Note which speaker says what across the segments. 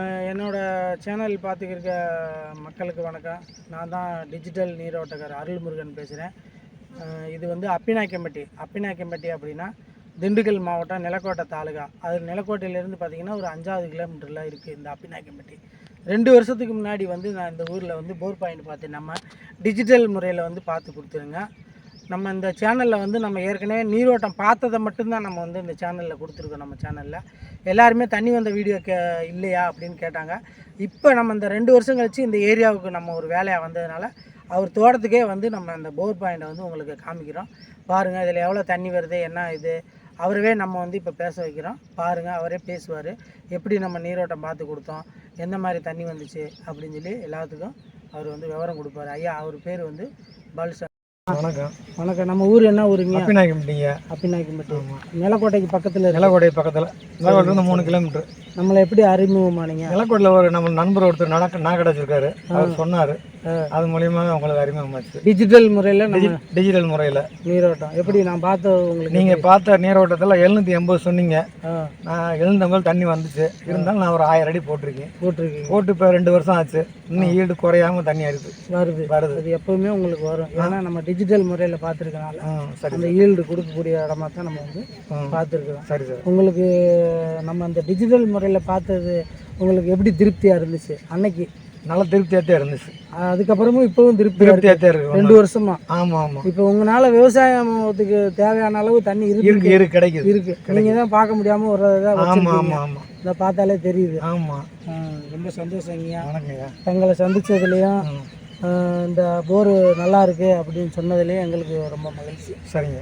Speaker 1: என்னோடய என்னோட சேனல் பார்த்துக்கிருக்க மக்களுக்கு வணக்கம். நான் தான் டிஜிட்டல் நீரோட்டக்கார் அருள்முருகன் பேசுகிறேன் இது வந்து அப்பினாக்கம்பட்டி. அப்பிநாயக்கம்பட்டி அப்படின்னா திண்டுக்கல் மாவட்டம் நிலக்கோட்டை தாலுகா. அது நிலக்கோட்டையிலேருந்து பார்த்திங்கன்னா ஒரு அஞ்சாவது கிலோமீட்டரில் இருக்குது இந்த அப்பிநாயக்கம்பட்டி ரெண்டு வருஷத்துக்கு முன்னாடி வந்து நான் இந்த ஊரில் வந்து போர் பாயிண்ட் பார்த்து நம்ம டிஜிட்டல் முறையில் வந்து பார்த்து கொடுத்துருங்க. நம்ம இந்த சேனலில் வந்து நம்ம ஏற்கனவே நீரோட்டம் பார்த்ததை மட்டும்தான் நம்ம வந்து இந்த சேனலில் கொடுத்துருக்கோம் நம்ம சேனலில் எல்லாருமே தண்ணி வந்த வீடியோ கே இல்லையா அப்படின்னு கேட்டாங்க. இப்போ நம்ம இந்த ரெண்டு வருஷம் கழித்து இந்த ஏரியாவுக்கு நம்ம ஒரு வேலையாக வந்ததுனால அவர் தோட்டத்துக்கே வந்து நம்ம அந்த போர் பாயிண்டை வந்து உங்களுக்கு காமிக்கிறோம். பாருங்கள் இதில் எவ்வளோ தண்ணி வருது என்ன இது? அவரவே நம்ம வந்து இப்போ பேச வைக்கிறோம். பாருங்கள் அவரே பேசுவார். எப்படி நம்ம நீரோட்டம் பார்த்து கொடுத்தோம்? எந்த மாதிரி தண்ணி வந்துச்சு? அப்படின்னு சொல்லி எல்லாத்துக்கும் அவர் வந்து விவரம் கொடுப்பாரு. ஐயா அவர் பேர் வந்து பாலுசா
Speaker 2: வணக்கம்.
Speaker 1: வணக்கம். நம்ம ஊர் என்ன ஊருங்க?
Speaker 2: அப்பிநாயக்கம்பட்டிங்க
Speaker 1: அப்பிநாயக்கம்பட்டி நிலக்கோட்டைக்கு பக்கத்தில்
Speaker 2: நிலக்கோட்டை பக்கத்தில். நிலக்கோட்டிலேருந்து மூணு கிலோமீட்டர்.
Speaker 1: நம்மளை எப்படி அறிமுகமானீங்க?
Speaker 2: நிலக்கோட்டில் ஒரு நம்ம நண்பர் ஒருத்தர் நடக்க நான் வச்சிருக்காரு அவர் சொன்னார். அது மூலியமாக உங்களுக்கு அறிமுகமாச்சு
Speaker 1: டிஜிட்டல் முறையில்
Speaker 2: டிஜிட்டல் முறையில்.
Speaker 1: நீரோட்டம். எப்படி நான் பார்த்த உங்களுக்கு
Speaker 2: நீங்கள் பார்த்த நீரோட்டத்தில் எழுநூற்றி எண்பது சொன்னீங்க. நான் எழுநூத்தம்பது தண்ணி வந்துச்சு. இருந்தாலும் நான் ஒரு ஆயிரம் அடி போட்டிருக்கேன்.
Speaker 1: போட்டிருக்கீங்க.
Speaker 2: போட்டு இப்போ ரெண்டு வருஷம் ஆச்சு. இன்னும் ஈடு குறையாம தண்ணி அடிப்பு
Speaker 1: வருது.
Speaker 2: வருது.
Speaker 1: அது எப்பவுமே உங்களுக்கு வரும். ஏன்னா நம்ம டிஜிட்டல் முறையில் பார்த்துருக்கனால
Speaker 2: சரி
Speaker 1: அந்த ஈல்டு கொடுக்கக்கூடிய இடமா தான் நம்ம வந்து பார்த்துருக்கோம்
Speaker 2: சரி சார்.
Speaker 1: உங்களுக்கு நம்ம அந்த டிஜிட்டல் முறையில் பார்த்தது உங்களுக்கு எப்படி திருப்தியாக இருந்துச்சு? அன்னைக்கு
Speaker 2: நல்ல திருப்தியாகத்தே இருந்துச்சு.
Speaker 1: அதுக்கப்புறமும் இப்போவும் திருப்தியாக இருக்கு.
Speaker 2: திருப்தியாகத்தே இருக்கு.
Speaker 1: ரெண்டு வருஷமா.
Speaker 2: ஆமாம் ஆமாம்
Speaker 1: இப்போ உங்களால விவசாயத்துக்கு தேவையான அளவு தண்ணி இருக்கு.
Speaker 2: இருக்கு இருக்கு கிடைக்குது.
Speaker 1: இருக்கு. நீங்க தான் பார்க்க முடியாம ஒரு இதாக
Speaker 2: ஆமாம் ஆமாம் ஆமாம்
Speaker 1: இதை பார்த்தாலே தெரியுது.
Speaker 2: ஆமாம்
Speaker 1: ரொம்ப சந்தோஷங்கய்யா.
Speaker 2: வணக்கங்க
Speaker 1: தங்களை சந்திச்சதுலேயும் இந்த போர் நல்லா இருக்கு அப்படின்னு சொன்னதுலேயும் எங்களுக்கு ரொம்ப மகிழ்ச்சி.
Speaker 2: சரிங்க.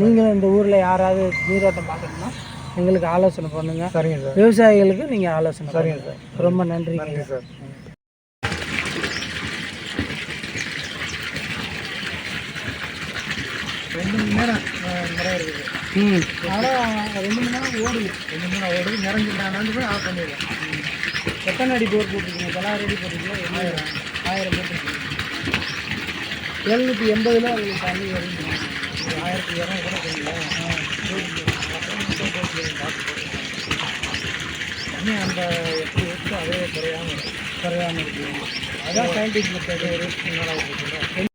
Speaker 1: நீங்களும் இந்த ஊரில் யாராவது நீரோட்டம் பார்க்கணும்னா எங்களுக்கு ஆலோசனை பண்ணுங்க.
Speaker 2: சரிங்க சார்.
Speaker 1: விவசாயிகளுக்கு நீங்கள் ஆலோசனை
Speaker 2: சரிங்க
Speaker 1: பண்ணுங்க. ரொம்ப நன்றி
Speaker 2: சார். ரெண்டு மணி நேரம் முறை இருக்குது.
Speaker 1: ம்.
Speaker 2: ஆனால் ரெண்டு மணி நேரம் ஓடுது ரெண்டு மணி நேரம் ஓடுது நிறைஞ்சிட்டானான்னு போய் ஆஃப் பண்ணிடுவேன்
Speaker 1: எத்தனை அடி போர் போட்டிருக்கீங்க? தொள்ளாயிரம் அடி போட்டிருக்கீங்க? ஆயிரம். ஆயிரம். போட்டிருக்கீங்க. எழுநூற்றி எண்பதில் உங்களுக்கு தண்ணி வருது
Speaker 2: ஆயிரத்தி இரநூறு கூட தண்ணி அந்த எப்படி இருக்கு அதே குறையாமல்
Speaker 1: குறையாமல் இருக்கு.
Speaker 2: அதான் சயின்டிஸ்ட் மெத்தட் ஒரு மேலே